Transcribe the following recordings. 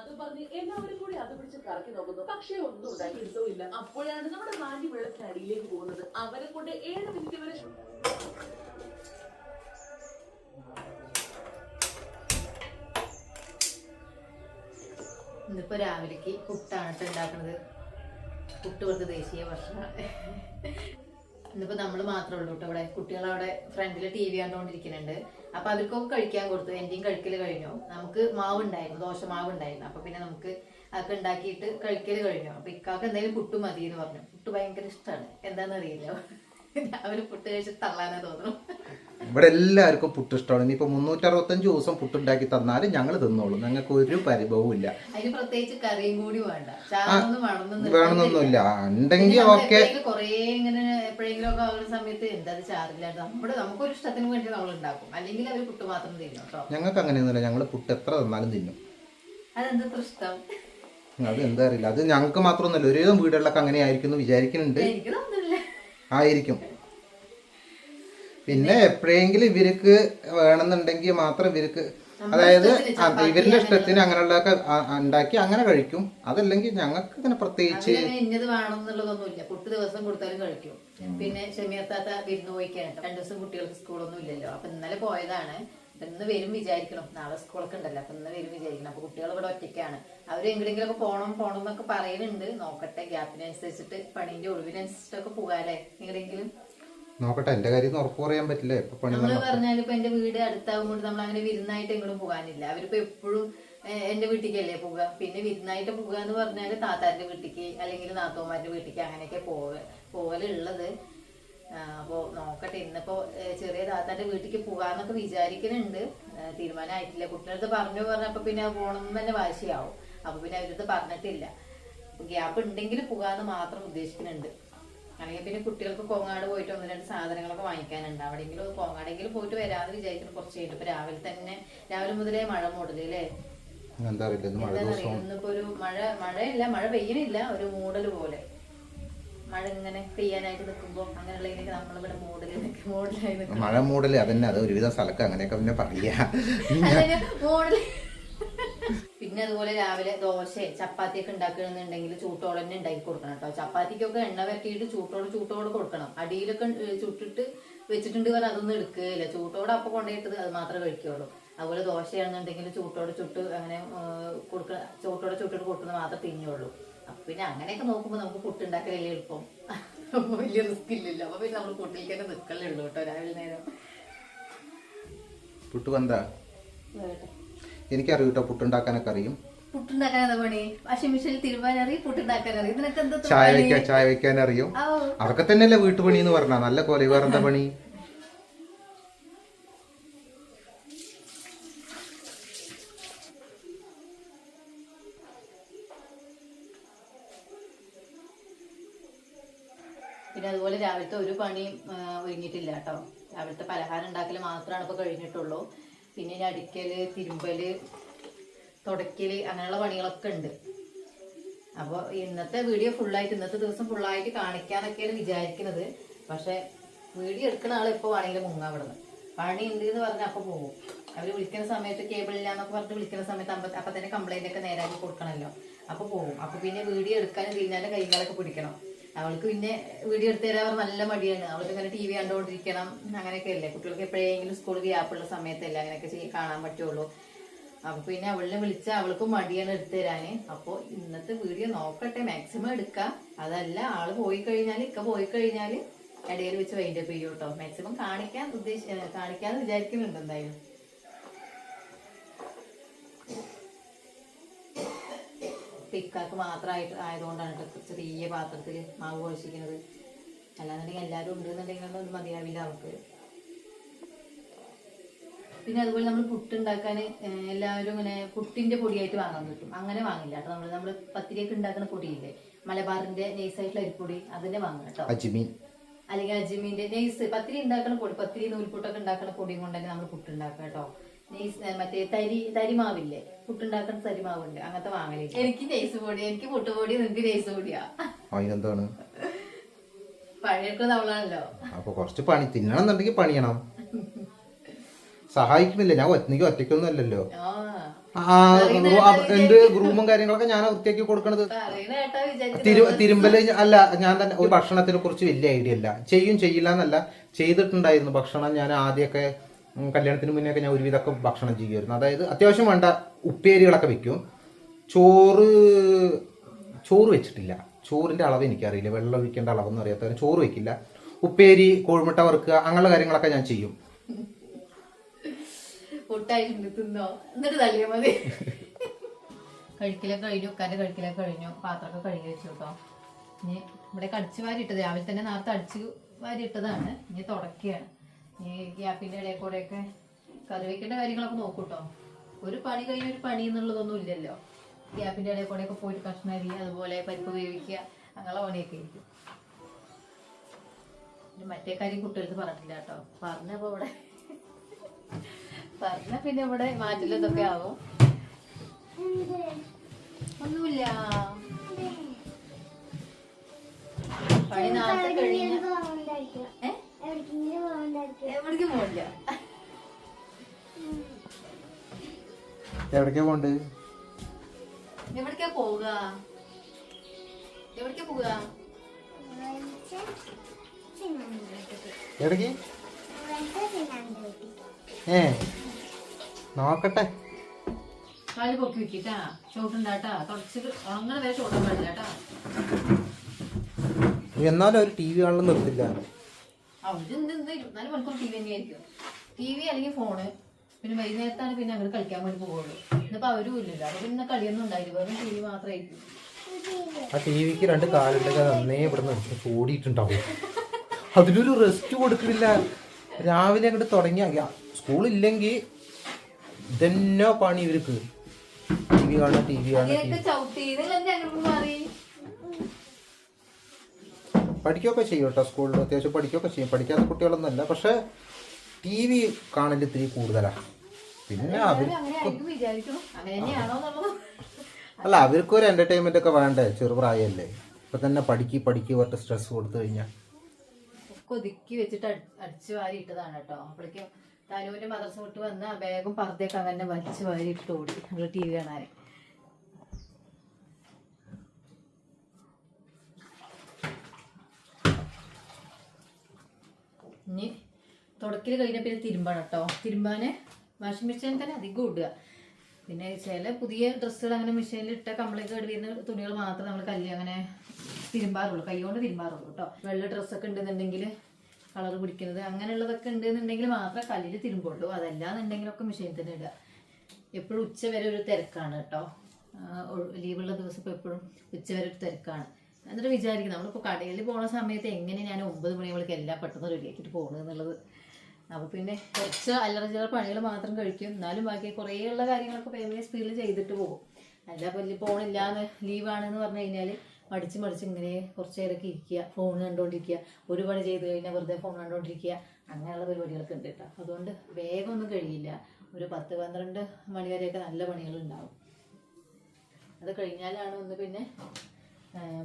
അത് പറഞ്ഞ് എല്ലാവരും കൂടി അത് പിടിച്ച് കറക്കി നോക്കുന്നു. പക്ഷേ ഒന്നും ഉണ്ടാക്കിയെടുത്തുമില്ല അപ്പോഴാണ് നമ്മുടെ മാൻഡി വെള്ളത്തിനടിയിലേക്ക് പോകുന്നത്. അവരെ കൊണ്ട് ഏഴ് മിനിറ്റ് വരെ ഇന്നിപ്പോ രാവിലേക്ക് പുട്ടാണ് ട്ടോ ഉണ്ടാക്കുന്നത് പുട്ട് കൊടുത്ത് ദേശീയ ഭക്ഷണം. ഇന്നിപ്പോ നമ്മൾ മാത്രമേ ഉള്ളൂ കേട്ടോ ഇവിടെ. കുട്ടികളവിടെ ഫ്രണ്ടിൽ ടി വി കണ്ടുകൊണ്ടിരിക്കുന്നുണ്ട് അപ്പൊ അവർക്കൊക്കെ കഴിക്കാൻ കൊടുത്തു. എന്റെയും കഴിക്കൽ കഴിഞ്ഞു. നമുക്ക് മാവ് ഉണ്ടായിരുന്നു ദോശ മാവ് ഉണ്ടായിരുന്നു അപ്പൊ പിന്നെ നമുക്ക് അതൊക്കെ ഉണ്ടാക്കിയിട്ട് കഴിക്കൽ കഴിഞ്ഞു. അപ്പൊ ഇക്കാക്ക് എന്തെങ്കിലും പുട്ട് മതി എന്ന് പറഞ്ഞു. പുട്ട് ഭയങ്കര ഇഷ്ടമാണ് എന്താണെന്ന് അറിയില്ല. അവർ പുട്ട് കഴിച്ച് തള്ളാനാ തോന്നുന്നു. ഇവിടെ എല്ലാവർക്കും പുട്ട് ഇഷ്ടമാണ്. ഇനിയിപ്പോ മുന്നൂറ്ററുപത്തഞ്ച് ദിവസം പുട്ടുണ്ടാക്കി തന്നാലും ഞങ്ങൾ തിന്നോളും. ഞങ്ങൾക്ക് ഒരു പരിഭവവും ഇല്ല. വേണമെന്നൊന്നുമില്ല. ഉണ്ടെങ്കിൽ ഓക്കെ. പുട്ട് ഞങ്ങൾക്ക് അങ്ങനെയൊന്നുമില്ല. ഞങ്ങൾ പുട്ട് എത്ര തന്നാലും തിന്നും. അത് എന്താ അറിയില്ല. അത് ഞങ്ങൾക്ക് മാത്രമൊന്നുമല്ല. ഒരുവിധം വീടുകളിലൊക്കെ അങ്ങനെ ആയിരിക്കും എന്ന് വിചാരിക്കുന്നുണ്ട് ആയിരിക്കും. പിന്നെ എപ്പോഴെങ്കിലും ഇവർക്ക് വേണമെന്നുണ്ടെങ്കിൽ മാത്രം ഇവർക്ക് അതായത് ഇവരുടെ ഇഷ്ടത്തിന് അങ്ങനെയുള്ളതൊക്കെ ഉണ്ടാക്കി അങ്ങനെ കഴിക്കും. അതല്ലെങ്കിൽ ഞങ്ങൾക്ക് ഇങ്ങനെ പ്രത്യേകിച്ച് ഇന്നത് വേണം എന്നുള്ളതൊന്നുമില്ല ദിവസം കൊടുത്താലും കഴിക്കും. പിന്നെ ക്ഷമിയത്താത്ത വിരുന്ന് പോയിക്കാണ് രണ്ടു ദിവസം കുട്ടികൾക്ക് സ്കൂളൊന്നും ഇല്ലല്ലോ അപ്പൊ ഇന്നലെ പോയതാണ്. ഇന്ന് വരും വിചാരിക്കണം. നാളെ സ്കൂളൊക്കെ ഉണ്ടല്ലോ. അപ്പൊ ഇന്ന് വരും വിചാരിക്കണം. അപ്പൊ കുട്ടികൾ ഇവിടെ ഒറ്റയ്ക്കാണ്. അവർ എങ്ങനെയെങ്കിലും ഒക്കെ പോണം പോണം എന്നൊക്കെ പറയുന്നുണ്ട്. നോക്കട്ടെ. ഗ്യാപ്പിനനുസരിച്ചിട്ട് പണീന്റെ ഒഴിവിനനുസരിച്ചിട്ടൊക്കെ പോകാല്ലേ? എങ്ങനെയെങ്കിലും നോക്കട്ടെ എന്റെ കാര്യം ഉറപ്പ് പറയാൻ പറ്റില്ല? ഇപ്പൊ പണി നമ്മൾ പറഞ്ഞാൽ ഇപ്പൊ എന്റെ വീട് അടുത്താവുമ്പോൾ നമ്മൾ അങ്ങനെ വിരുന്നായിട്ട് എങ്ങോട്ടും പോകാനില്ല. അവരിപ്പോ എപ്പോഴും എന്റെ വീട്ടിലേക്കല്ലേ പോവുക. പിന്നെ വിരുന്നായിട്ട് പോവുക എന്ന് പറഞ്ഞാൽ താത്താന്റെ വീട്ടിലേക്ക് അല്ലെങ്കിൽ നാത്തോമാരുടെ വീട്ടിലേക്ക് അങ്ങനെയൊക്കെ പോവ പോവലുള്ളത്. അപ്പോൾ നോക്കട്ടെ ഇന്നിപ്പോ ചെറിയ താത്താന്റെ വീട്ടിലേക്ക് പോകാന്നൊക്കെ വിചാരിക്കുന്നുണ്ട് തീരുമാനമായിട്ടില്ല കുട്ടികളടുത്ത് പറഞ്ഞു പറഞ്ഞപ്പോ പിന്നെ പോകണം തന്നെ വാശിയാവും. അപ്പൊ പിന്നെ അവരടുത്ത് പറഞ്ഞിട്ടില്ല. ഗ്യാപ്പ് ഉണ്ടെങ്കിൽ പോകാന്ന് മാത്രം ഉദ്ദേശിക്കുന്നുണ്ട് അല്ലെങ്കിൽ പിന്നെ കുട്ടികൾക്ക് കോങ്ങാട് പോയിട്ട് ഒന്ന് രണ്ട് സാധനങ്ങളൊക്കെ വാങ്ങിക്കാനുണ്ട്. അവിടെയെങ്കിലും കോങ്ങാടെങ്കിലും പോയിട്ട് വരാതെ വിചാരിക്കുന്നു കുറച്ച് കഴിഞ്ഞിട്ട്. ഇപ്പൊ രാവിലെ തന്നെ രാവിലെ മുതലേ മഴ മൂടൽ അല്ലേ? എന്താ അറിയില്ല ഇന്നിപ്പോ ഒരു മഴ മഴയില്ല മഴ പെയ്യണില്ല ഒരു മൂടൽ പോലെ. മഴ ഇങ്ങനെ പെയ്യാനായിട്ട് നിൽക്കുമ്പോ അങ്ങനെയുള്ള ഇതിനൊക്കെ നമ്മളിവിടെ മൂടൽ മൂടലായി മഴ മൂടൽ അതന്നെ അത് ഒരുവിധം സ്ഥലത്ത് അങ്ങനെയൊക്കെ പിന്നെ പറയാ. മൂടൽ. പിന്നെ അതുപോലെ രാവിലെ ദോശ ചപ്പാത്തി ഒക്കെ ഉണ്ടാക്കണമെന്നുണ്ടെങ്കിൽ ചൂട്ടോടെ തന്നെ ഉണ്ടാക്കി കൊടുക്കണം കേട്ടോ. ചപ്പാത്തിക്കൊക്കെ എണ്ണ വരട്ടിയിട്ട് ചൂട്ടോട് ചൂട്ടോട് കൊടുക്കണം. അടിയിലൊക്കെ ചുട്ടിട്ട് വെച്ചിട്ടുണ്ട് പറഞ്ഞാൽ അതൊന്നും എടുക്കുകയില്ല. ചൂട്ടോടെ അപ്പം കൊണ്ടുപോയിട്ട് അത് മാത്രമേ കഴിക്കുകയുള്ളൂ. അതുപോലെ ദോശയാണെന്നുണ്ടെങ്കിൽ ചൂട്ടോടെ ചുട്ട് അങ്ങനെ കൊടുക്ക ചൂട്ടോടെ ചുട്ടിട്ട് കൊടുക്കുന്നത് മാത്രമേ തിന്നുള്ളൂ. അപ്പൊ പിന്നെ അങ്ങനെയൊക്കെ നോക്കുമ്പോൾ നമുക്ക് പുട്ടുണ്ടാക്കലല്ലേ എളുപ്പം. വലിയ റിസ്ക് ഇല്ലല്ലോ. അപ്പൊ പിന്നെ നമ്മൾ പുട്ടിലേക്ക് തന്നെ നിൽക്കലേ ഉള്ളൂ കേട്ടോ. രാവിലെ നേരം. പുട്ട് വന്നാ വേട്ടെ. എനിക്കറിയും കേട്ടോ പുട്ടുണ്ടാക്കാനൊക്കെ അറിയും. ചായ വെക്കാൻ ചായ വെക്കാൻ അറിയും. അതൊക്കെ തന്നെയല്ലേ വീട്ടുപണി എന്ന് പറഞ്ഞാ? നല്ല പോലെ വേറെ എന്താ പണി? പിന്നെ അതുപോലെ രാവിലത്തെ ഒരു പണിയും ഒരുങ്ങിയിട്ടില്ല കേട്ടോ. രാവിലത്തെ പലഹാരം ഉണ്ടാക്കൽ മാത്രമാണ് ഇപ്പൊ കഴിഞ്ഞിട്ടുള്ളൂ. പിന്നെ ഇനി അടിക്കൽ തിരുമ്പൽ തുടക്കൽ അങ്ങനെയുള്ള പണികളൊക്കെ ഉണ്ട്. അപ്പോൾ ഇന്നത്തെ വീഡിയോ ഫുള്ളായിട്ട് ഇന്നത്തെ ദിവസം ഫുള്ളായിട്ട് കാണിക്കാന്നൊക്കെയാണ് വിചാരിക്കുന്നത്. പക്ഷെ വീഡിയോ എടുക്കുന്ന ആൾ എപ്പോൾ വേണമെങ്കിലും മുങ്ങാൻ വിടുന്നത് പണി ഉണ്ട് എന്ന് പറഞ്ഞാൽ അപ്പോൾ പോകും. അവർ വിളിക്കുന്ന സമയത്ത് കേബിൾ ഇല്ല എന്നൊക്കെ പറഞ്ഞിട്ട് വിളിക്കുന്ന സമയത്ത് അമ്പ അപ്പം തന്നെ കംപ്ലൈന്റ് ഒക്കെ നേരാക്കി കൊടുക്കണമല്ലോ അപ്പോൾ പോകും. അപ്പോൾ പിന്നെ വീഡിയോ എടുക്കാനും തിരിഞ്ഞാലും കൈകളൊക്കെ പിടിക്കണം. അവൾക്ക് പിന്നെ വീഡിയോ എടുത്തു തരാൻ നല്ല മടിയാണ്. അവൾക്ക് ഇങ്ങനെ ടി വി കണ്ടുകൊണ്ടിരിക്കണം അങ്ങനെയൊക്കെ അല്ലേ? കുട്ടികൾക്ക് എപ്പോഴെങ്കിലും സ്കൂൾ ഗ്യാപ്പുള്ള സമയത്തല്ലേ അങ്ങനെയൊക്കെ കാണാൻ പറ്റുള്ളൂ. അപ്പൊ പിന്നെ അവളിനെ വിളിച്ച അവൾക്ക് മടിയാണ് എടുത്തു തരാന്. അപ്പൊ ഇന്നത്തെ വീഡിയോ നോക്കട്ടെ. മാക്സിമം എടുക്കാം. അതല്ല ആൾ പോയി കഴിഞ്ഞാൽ ഇക്ക പോയി കഴിഞ്ഞാൽ ഇടയിൽ വെച്ച് വൈൻഡപ്പ് ചെയ്യൂട്ടോ മാക്സിമം കാണിക്കാൻ ഉദ്ദേശ ഏ, കാണിക്കാന്ന് വിചാരിക്കുന്നുണ്ട് എന്തായാലും. ഇക്കാക്ക് മാത്രമായിട്ട് ആയതുകൊണ്ടാണ് കേട്ടോ ചെറിയ പാത്രത്തിൽ മാവ് കുഴച്ചിരിക്കുന്നത്. അല്ലാന്നുണ്ടെങ്കിൽ എല്ലാവരും ഉണ്ടെന്നുണ്ടെങ്കിൽ ഒന്നും മതിയാവില്ല അവർക്ക്. പിന്നെ അതുപോലെ നമ്മൾ പുട്ടുണ്ടാക്കാൻ എല്ലാവരും ഇങ്ങനെ പുട്ടിന്റെ പൊടിയായിട്ട് വാങ്ങാൻ കിട്ടും അങ്ങനെ വാങ്ങില്ല കേട്ടോ നമ്മൾ. നമ്മൾ പത്തിരിയൊക്കെ ഉണ്ടാക്കുന്ന പൊടിയില്ലേ? മലബാറിന്റെ നൈസായിട്ടുള്ള അരിപ്പൊടി അതിനെ വാങ്ങും കേട്ടോ. അജ്മീൻ. അല്ലെങ്കിൽ അജ്മീന്റെ നെയ്സ്. പത്തിരി ഉണ്ടാക്കുന്ന പൊടി പത്തിരി നൂൽപുട്ടൊക്കെ ഉണ്ടാക്കുന്ന പൊടിയും കൊണ്ട് തന്നെ നമ്മൾ പുട്ടുണ്ടാക്കുക കേട്ടോ. നെയ്സ് മറ്റേ തരി തരിമാവില്ലേ? പുട്ടുണ്ടാക്കുന്ന തരിമാവുണ്ട്. അങ്ങനത്തെ വാങ്ങലില്ല എനിക്ക് നെയ്സ് പൊടി എനിക്ക് പുട്ടുപൊടി നിനക്ക് നെയ്സ് പൊടിയാ. അതിനെന്താണ്? പഴയൊക്കെ തവളാണല്ലോ. അപ്പൊ കുറച്ച് പണി തിന്നണം എന്നുണ്ടെങ്കിൽ പണിയണം. സഹായിക്കുന്നില്ല. ഞാൻ ഒറ്റയ്ക്ക് ഒറ്റയ്ക്കൊന്നും അല്ലല്ലോ. എന്റെ ഗ്രൂമും കാര്യങ്ങളൊക്കെ ഞാൻ ഒറ്റയ്ക്ക് കൊടുക്കണത്? തിരുമ്പൽ അല്ല ഞാൻ തന്നെ ഒരു ഭക്ഷണത്തിനെ കുറിച്ച് വലിയ ഐഡിയ അല്ല. ചെയ്യും ചെയ്യില്ല എന്നല്ല. ചെയ്തിട്ടുണ്ടായിരുന്നു ഭക്ഷണം ഞാൻ ആദ്യമൊക്കെ കല്യാണത്തിന് മുന്നേ ഒക്കെ ഞാൻ ഒരുവിധമൊക്കെ ഭക്ഷണം ചെയ്യുമായിരുന്നു. അതായത് അത്യാവശ്യം വേണ്ട ഉപ്പേരികളൊക്കെ വെക്കും. ചോറ് ചോറ് വെച്ചിട്ടില്ല. ചോറിന്റെ അളവ് എനിക്കറിയില്ല. വെള്ളം ഒഴിക്കേണ്ട അളവെന്ന് അറിയാത്തവരും ചോറ് വെക്കില്ല. ഉപ്പേരി കോഴിമുട്ട വറുക്കുക അങ്ങനെയുള്ള കാര്യങ്ങളൊക്കെ ഞാൻ ചെയ്യും. കഴിക്കലൊക്കെ കഴിഞ്ഞു ഉക്കാന്റെ കഴിക്കലൊക്കെ കഴിഞ്ഞു. പാത്രമൊക്കെ കഴുകി വെച്ചു കേട്ടോ. ഇനി ഇവിടെ കടിച്ചു വാരി ഇട്ടത്. രാവിലെ തന്നെ നേരത്തെ അടിച്ചു വാരി ഇട്ടതാണ്. ഇനി തുടക്കുകയാണ്. ഇനി ഗ്യാപ്പിന്റെ ഇടയിൽ കൂടെയൊക്കെ കറിവെക്കേണ്ട കാര്യങ്ങളൊക്കെ നോക്കൂട്ടോ. ഒരു പണി കഴിഞ്ഞ ഒരു പണി എന്നുള്ളതൊന്നും ഇല്ലല്ലോ. ഗ്യാപ്പിന്റെ ഇടയിൽ കൂടെയൊക്കെ പോയിട്ട് കഷ്ണം അരി അതുപോലെ പരിപ്പ് വേവിക്കുക അങ്ങനെയുള്ള പണിയൊക്കെ ആയിരിക്കും. മറ്റേ കാര്യം കുട്ടികൾക്ക് പറഞ്ഞിട്ടില്ല കേട്ടോ. പറഞ്ഞപ്പോ ഇവിടെ പറഞ്ഞ പിന്നെ ഇവിടെ മാറ്റില്ല ഇതൊക്കെ ആവും. ഒന്നുമില്ല. പണി നാളെ കഴിഞ്ഞ? എവിടേക്കും പോണ്ട്? എവിടേക്കാ പോവുക? എവിടേക്കാ പോവുക? എവിടേക്ക്? ഏ നോക്കട്ടെ. കാൽ പൊക്കി വെക്കിട്ടാ. ചോട്ടുണ്ടാട്ടാ തുടച്ച് ഉണങ്ങണ വരെ ചോട്ടാ പാടില്ല എന്നാലും ഒരു ടി വി കാണണം നിർത്തില്ല. എന്ത് എന്ത് ഇരുപത്തിനാല് മണിക്കൂർ ടി വി തന്നെയായിരിക്കും. ടി വി അല്ലെങ്കിൽ ഫോണ് പിന്നെ വൈകുന്നേരത്താണ് പിന്നെ അങ്ങോട്ട് കളിക്കാൻ വേണ്ടി പോകുള്ളൂ ഇന്നിപ്പോ അവരും ഇല്ലല്ലോ അപ്പൊ പിന്നെ കളിയൊന്നും ഉണ്ടായില്ല വെറും ടി വി മാത്രമായിരിക്കും ആ ടി വിക്ക് രണ്ട് കാലുണ്ടൊക്കെ നന്നേ ഇവിടെ നിന്ന് ഓടിയിട്ടുണ്ടാവും. അതിനൊരു റെസ്റ്റ് കൊടുക്കുന്നില്ല. രാവിലെ അങ്ങോട്ട് തുടങ്ങിയ സ്കൂളില്ലെങ്കിൽ ഇതെന്നോ പണി ഇവർക്ക്? ടി വി കാണാൻ ടി വി കാണാൻ അങ്ങനെയൊക്കെ ചവിട്ടി നിങ്ങൾ എന്നെ അങ്ങോട്ട് മാറി പഠിക്കുകയൊക്കെ ചെയ്യും കേട്ടോ സ്കൂളിൽ. അത്യാവശ്യം പഠിക്കുകയൊക്കെ ചെയ്യും. പഠിക്കാത്ത കുട്ടികളൊന്നുമല്ല. പക്ഷെ ടി വി കാണൽ ഇത്തിരി കൂടുതലാണ് പിന്നെ അവർ അല്ല അവർക്കും ഒരു എന്റർടൈൻമെന്റ് ഒക്കെ വേണ്ടേ? ചെറുപ്രായമല്ലേ ഇപ്പൊ തന്നെ പഠിക്കി പഠിക്കി പറഞ്ഞ സ്ട്രെസ് കൊടുത്തു കഴിഞ്ഞാൽ കൊതുക്കി വെച്ചിട്ട് അടിച്ചു വാരി ഇട്ടതാണ് കേട്ടോ. അപ്പോഴേക്കും തനുവിന്റെ മദ്രസ വിട്ട് വന്ന് ആ ബാഗും പർദ്ദയൊക്കെ അങ്ങനെ വലിച്ചു വാരി ഇട്ട് ഓടി. ടി വി കാണാൻ ഇനി തുടക്കൽ കഴിഞ്ഞ പിന്നെ തിരുമ്പാണ് കേട്ടോ തിരുമ്പാന് വാഷിംഗ് മെഷീനിൽ തന്നെ അധികം ഇടുക. പിന്നെ ചില പുതിയ ഡ്രസ്സുകൾ അങ്ങനെ മെഷീനിൽ ഇട്ട കംപ്ലൈന്റ് കേട് വരുന്ന തുണികൾ മാത്രം നമ്മൾ കല്ല് അങ്ങനെ തിരുമ്പാറുള്ളൂ. കൈകൊണ്ട് തിരുമ്പാറുള്ളൂ കേട്ടോ വെള്ള ഡ്രസ്സൊക്കെ ഉണ്ടെന്നുണ്ടെങ്കിൽ കളർ പിടിക്കുന്നത് അങ്ങനെയുള്ളതൊക്കെ ഉണ്ടെന്നുണ്ടെങ്കിൽ മാത്രമേ കല്ലിൽ തിരുമ്പുള്ളൂ. അതല്ലാന്നുണ്ടെങ്കിലൊക്കെ മെഷീനിൽ തന്നെ ഇടുക. എപ്പോഴും ഉച്ച വരെ ഒരു തിരക്കാണ് കേട്ടോ ലീവുള്ള ദിവസം ഇപ്പോൾ എപ്പോഴും ഉച്ച വരെ ഒരു തിരക്കാണ്. എന്നിട്ട് വിചാരിക്കും നമ്മളിപ്പോൾ കടയിൽ പോണ സമയത്ത് എങ്ങനെ ഞാൻ ഒമ്പത് മണിയാകുമ്പോഴേക്ക് എല്ലാം പെട്ടെന്ന് റെഡിയാക്കിയിട്ട് പോകുന്നത് എന്നുള്ളത്. അപ്പോൾ പിന്നെ കുറച്ച് ചില്ലറ പണികൾ മാത്രം കഴിക്കും. എന്നാലും ബാക്കി കുറേയുള്ള കാര്യങ്ങളൊക്കെ വേഗം സ്പീഡിൽ ചെയ്തിട്ട് പോകും. അല്ല വലിയ പോണില്ലാന്ന് ലീവാണെന്ന് പറഞ്ഞു കഴിഞ്ഞാൽ മടിച്ച് മടിച്ച് ഇങ്ങനെ കുറച്ച് നേരമൊക്കെ ഇരിക്കുക ഫോൺ കണ്ടുകൊണ്ടിരിക്കുക ഒരു പണി ചെയ്ത് കഴിഞ്ഞാൽ വെറുതെ ഫോൺ കണ്ടുകൊണ്ടിരിക്കുക അങ്ങനെയുള്ള പരിപാടികളൊക്കെ ഉണ്ട് കേട്ടോ. അതുകൊണ്ട് വേഗം ഒന്നും കഴിയില്ല. ഒരു പത്ത് പന്ത്രണ്ട് മണി വരെയൊക്കെ നല്ല പണികളുണ്ടാവും അത് കഴിഞ്ഞാലാണ് ഒന്ന് പിന്നെ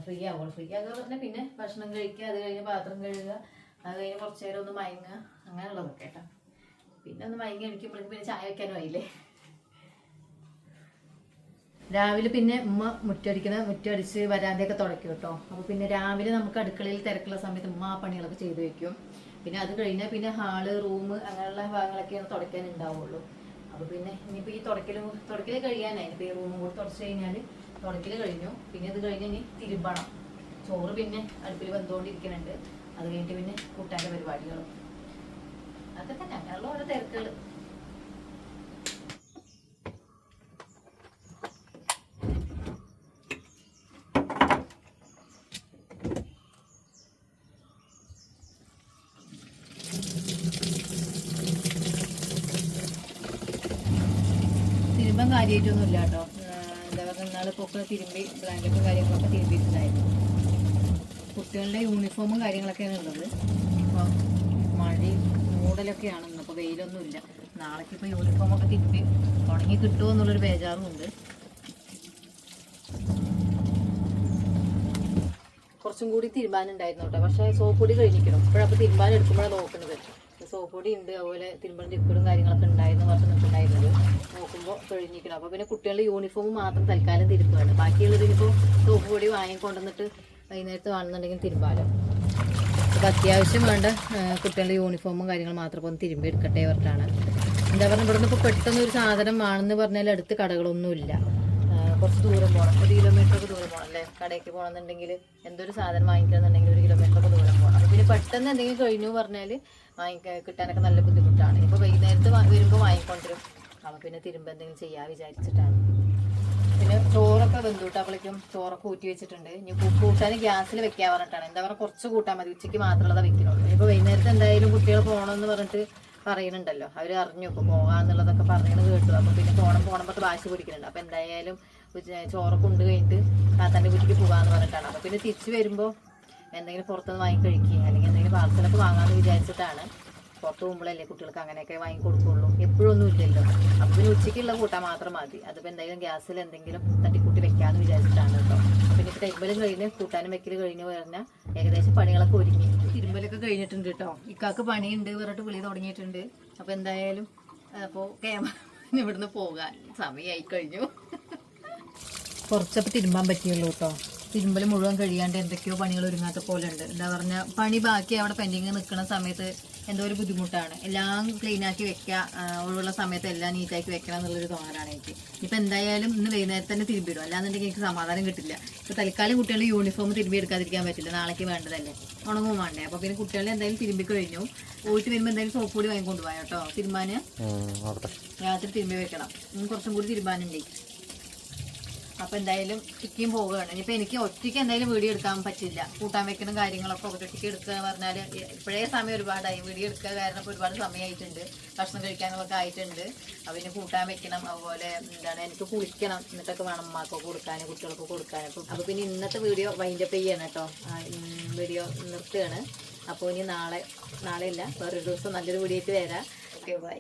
ഫ്രീ ആവുള്ളൂ. ഫ്രീ ആകുക പറഞ്ഞാൽ പിന്നെ ഭക്ഷണം കഴിക്കുക അത് കഴിഞ്ഞ് പാത്രം കഴുകുക അത് കഴിഞ്ഞ് കുറച്ച് നേരം ഒന്ന് മയങ്ങുക. അങ്ങനെയുള്ളതൊക്കെ കേട്ടോ. പിന്നെ ഒന്ന് മയങ്ങി അടിക്കുമ്പോഴേക്കും പിന്നെ ചായ വയ്ക്കാനും ആയില്ലേ രാവിലെ പിന്നെ ഉമ്മ മുറ്റടിക്കുന്ന മുറ്റടിച്ച് വരാതെയൊക്കെ തുടയ്ക്കും കേട്ടോ. അപ്പോൾ പിന്നെ രാവിലെ നമുക്ക് അടുക്കളയിൽ തിരക്കുള്ള സമയത്ത് ഉമ്മ ആ പണികളൊക്കെ ചെയ്തു വെക്കും. പിന്നെ അത് കഴിഞ്ഞാൽ പിന്നെ ഹാൾ റൂം അങ്ങനെയുള്ള ഭാഗങ്ങളൊക്കെയാണ് തുടയ്ക്കാനുണ്ടാവുള്ളൂ അപ്പോൾ പിന്നെ ഇനിയിപ്പോൾ ഈ തുടക്കലും തുടയ്ക്കൽ കഴിയാനായി. ഇപ്പോൾ ഈ റൂമും കൂടി തുടച്ചു കഴിഞ്ഞാൽ തുടക്കൽ കഴിഞ്ഞു. പിന്നെ അത് കഴിഞ്ഞ് ഇനി തിരുമ്പണം. ചോറ് പിന്നെ അടുപ്പിൽ വെന്തുകൊണ്ടിരിക്കുന്നുണ്ട്. അത് കഴിഞ്ഞിട്ട് പിന്നെ കൂട്ടാന്റെ പരിപാടികളും. അതൊക്കെ തന്നെ അങ്ങനെയുള്ള ഓരോ തിരക്കുകൾ ഇല്ല കേട്ടോ എന്താ പറയുക നാളെ പൊക്കെ തിരുമ്പി ബ്ലാങ്കറ്റും കാര്യങ്ങളൊക്കെ തിരുമ്പിയിട്ടുണ്ടായിരുന്നു. കുട്ടികളുടെ യൂണിഫോമും കാര്യങ്ങളൊക്കെയാണ് ഉള്ളത്. അപ്പോൾ മഴയും മൂടലൊക്കെയാണ് ഇന്ന്. അപ്പോൾ വെയിലൊന്നും ഇല്ല നാളേക്ക് ഇപ്പോൾ യൂണിഫോമൊക്കെ തിരുമ്പി ഉണങ്ങി കിട്ടുമോ എന്നുള്ളൊരു ബേജാറും ഉണ്ട്. കുറച്ചും കൂടി തിരുമ്പാനുണ്ടായിരുന്നു കേട്ടോ. പക്ഷേ സോപ്പ് പൊടി കഴിഞ്ഞിരിക്കണം. ഇപ്പോഴപ്പോൾ തിരുമ്പാൻ എടുക്കുമ്പോഴാണ് നോക്കുന്നത്. സോപ്പ് പൊടി ഉണ്ട്. അതുപോലെ തിരുമ്പൻ ലിക്വിഡും കാര്യങ്ങളൊക്കെ ഉണ്ടായിരുന്നു കുറച്ച് നിൽക്കുന്നുണ്ടായിരുന്നത് നോക്കുമ്പോൾ കഴിഞ്ഞിരിക്കണം അപ്പോൾ പിന്നെ കുട്ടികളുടെ യൂണിഫോം മാത്രം തൽക്കാലം തിരുത്തുകയാണ് ബാക്കിയുള്ളതിനിപ്പോൾ സോപ്പ് പൊടി വാങ്ങിക്കൊണ്ടുവന്നിട്ട് വൈകുന്നേരത്ത് വേണമെന്നുണ്ടെങ്കിൽ തിരുമ്പാലോ. അപ്പോൾ അത്യാവശ്യം വേണ്ട കുട്ടികളുടെ യൂണിഫോമും കാര്യങ്ങളും മാത്രം ഒന്ന് തിരുമ്പി എടുക്കട്ടെ പറഞ്ഞിട്ടാണ്. എന്താ പറഞ്ഞാൽ ഇവിടെ നിന്ന് ഇപ്പോൾ പെട്ടെന്ന് ഒരു സാധനം വേണമെന്ന് പറഞ്ഞാൽ അടുത്ത് കടകളൊന്നുമില്ല. കുറച്ച് ദൂരം പോകണം ഒരു കിലോമീറ്റർ ഒക്കെ ദൂരം പോകണം അല്ലേ? കടയ്ക്ക് പോകണമെന്നുണ്ടെങ്കിൽ എന്തൊരു സാധനം വാങ്ങിക്കണമെന്നുണ്ടെങ്കിൽ ഒരു കിലോമീറ്റർ ഒക്കെ ദൂരം പോകണം അപ്പോൾ പിന്നെ പെട്ടെന്ന് എന്തെങ്കിലും കഴിഞ്ഞു പറഞ്ഞാൽ വാങ്ങിക്കാൻ കിട്ടാനൊക്കെ നല്ല ബുദ്ധിമുട്ടാണ്. ഇപ്പോൾ വൈകുന്നേരത്ത് വരുമ്പോൾ വാങ്ങിക്കൊണ്ടിരും. അപ്പോൾ പിന്നെ തിരുമ്പ് എന്തെങ്കിലും ചെയ്യാൻ വിചാരിച്ചിട്ടാണ്. പിന്നെ ചോറൊക്കെ വെന്തുട്ടാപ്പളേക്കും ചോറൊക്കെ ഊറ്റി വെച്ചിട്ടുണ്ട്. ഇനി കൂട്ടാൻ ഗ്യാസിൽ വെക്കാൻ പറഞ്ഞിട്ടാണ്. എന്താ പറയുക കുറച്ച് കൂട്ടാൻ മതി. ഉച്ചയ്ക്ക് മാത്രമുള്ളതാ വെക്കുന്നുള്ളൂ ഇപ്പോൾ വൈകുന്നേരത്ത് എന്തായാലും കുട്ടികൾ പോകണമെന്ന് പറഞ്ഞിട്ട് പറയുന്നുണ്ടല്ലോ അവർ അറിഞ്ഞു ഇപ്പോൾ പോകാന്നുള്ളതൊക്കെ പറയുന്നത് കേട്ടു. അപ്പോൾ പിന്നെ പോകണം പോകണം പറഞ്ഞിട്ട് വാശി പിടിക്കുന്നുണ്ട് അപ്പോൾ എന്തായാലും ചോറ് ഉണ്ട് കഴിഞ്ഞിട്ട് താത്താന്റെ വീട്ടിലേക്ക് പോകാമെന്ന് പറഞ്ഞിട്ടാണ്. അപ്പോൾ പിന്നെ തിരിച്ച് വരുമ്പോൾ എന്തെങ്കിലും പുറത്തുനിന്ന് വാങ്ങി കഴിക്കുക അല്ലെങ്കിൽ എന്തെങ്കിലും പാർസലൊക്കെ വാങ്ങാമെന്ന് വിചാരിച്ചിട്ടാണ്. പുറത്ത് പോകുമ്പോഴല്ലേ കുട്ടികൾക്ക് അങ്ങനെയൊക്കെ വാങ്ങി കൊടുക്കുള്ളൂ? എപ്പോഴൊന്നും ഇല്ലല്ലോ. അപ്പം പിന്നെ ഉച്ചയ്ക്കുള്ള കൂട്ടാൻ മാത്രം മതി. അതിപ്പോൾ എന്തെങ്കിലും ഗ്യാസിൽ എന്തെങ്കിലും തട്ടിക്കൂട്ടി വെക്കാമെന്ന് വിചാരിച്ചിട്ടാണ് കേട്ടോ. അപ്പം ഇനി തിരുമ്പലും കഴിഞ്ഞ് കൂട്ടാനും വെക്കൽ കഴിഞ്ഞ് പറഞ്ഞാൽ ഏകദേശം പണികളൊക്കെ ഒരുങ്ങി. തിരുമ്പലൊക്കെ കഴിഞ്ഞിട്ടുണ്ട് കേട്ടോ. ഇക്കാക്ക് പണിയുണ്ട് പറഞ്ഞിട്ട് വിളി തുടങ്ങിയിട്ടുണ്ട്. അപ്പോൾ എന്തായാലും അപ്പോൾ ക്യാമറ ഇവിടുന്ന് പോകാൻ സമയമായി കഴിഞ്ഞു. കുറച്ചപ്പോൾ തിരുമ്പാൻ പറ്റിയുള്ളൂ കേട്ടോ. തിരുമ്പൽ മുഴുവൻ കഴിയാണ്ട് എന്തൊക്കെയോ പണികൾ ഒരുങ്ങാത്ത പോലെ ഉണ്ട്. എന്താ പറഞ്ഞാൽ പണി ബാക്കി അവിടെ പെൻഡിങ് നിൽക്കുന്ന സമയത്ത് എന്തോ ഒരു ബുദ്ധിമുട്ടാണ്. എല്ലാം ക്ലീൻ ആക്കി വെക്കുക ഒഴിവുള്ള സമയത്ത് എല്ലാം നീറ്റാക്കി വെക്കണം എന്നുള്ളൊരു തോന്നലാണ് എനിക്ക്. ഇപ്പം എന്തായാലും ഇന്ന് വൈകുന്നേരം തന്നെ തിരുമ്പിടും. അല്ലാന്നുണ്ടെങ്കിൽ എനിക്ക് സമാധാനം കിട്ടില്ല. ഇപ്പോൾ തൽക്കാലം കുട്ടികളുടെ യൂണിഫോം തിരുമ്പി എടുക്കാതിരിക്കാൻ പറ്റില്ല. നാളേക്ക് വേണ്ടതല്ലേ. ഉണങ്ങും വേണ്ടേ. അപ്പോൾ പിന്നെ കുട്ടികളെ എന്തായാലും തിരുമ്പി കഴിഞ്ഞു. പോയിട്ട് വരുമ്പോൾ എന്തായാലും സോപ്പ് കൂടി വാങ്ങി കൊണ്ടുപോയോ കേട്ടോ. തിരുമ്പാന്? രാത്രി തിരുമ്പി വെക്കണം. കുറച്ചും കൂടി തിരുമ്പാനുണ്ട്. അപ്പൊ എന്തായാലും ടിക്കിയും പോവുകയാണ്. ഇനിയിപ്പോ എനിക്ക് ഒറ്റയ്ക്ക് എന്തായാലും വീഡിയോ എടുക്കാൻ പറ്റില്ല. കൂട്ടാൻ വെക്കുന്ന കാര്യങ്ങളൊക്കെ ഒറ്റയ്ക്ക് എടുക്കുക എന്ന് പറഞ്ഞാൽ ഇപ്പോഴേ സമയം ഒരുപാടായി. വീഡിയോ എടുക്കുക കാരണം ഇപ്പോൾ ഒരുപാട് സമയമായിട്ടുണ്ട് ഭക്ഷണം കഴിക്കാനുള്ളൊക്കെ ആയിട്ടുണ്ട്. അവന് കൂട്ടാൻ വെക്കണം. അതുപോലെ എന്താണ് എനിക്ക് കുളിക്കണം. എന്നിട്ടൊക്കെ വേണം അമ്മക്കൊക്കെ കൊടുക്കാൻ കുട്ടികൾക്ക് കൊടുക്കാൻ. അപ്പം അപ്പൊ പിന്നെ ഇന്നത്തെ വീഡിയോ വൈൻഡപ്പ് ചെയ്യണം കേട്ടോ. വീഡിയോ നിർത്തുകയാണ്. അപ്പോൾ ഇനി നാളെ നാളെ ഇല്ല വേറൊരു ദിവസം നല്ലൊരു വീഡിയോ ആയിട്ട് വരാം. Okay bye